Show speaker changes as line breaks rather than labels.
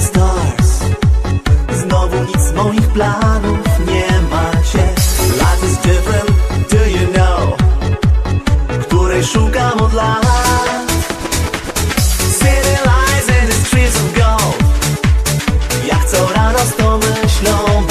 stars Znowu nic z moich planów nie macie Life is different, do you know? Której szukam od lat? City lies in the streets of gold. Jak co rano z tą myślą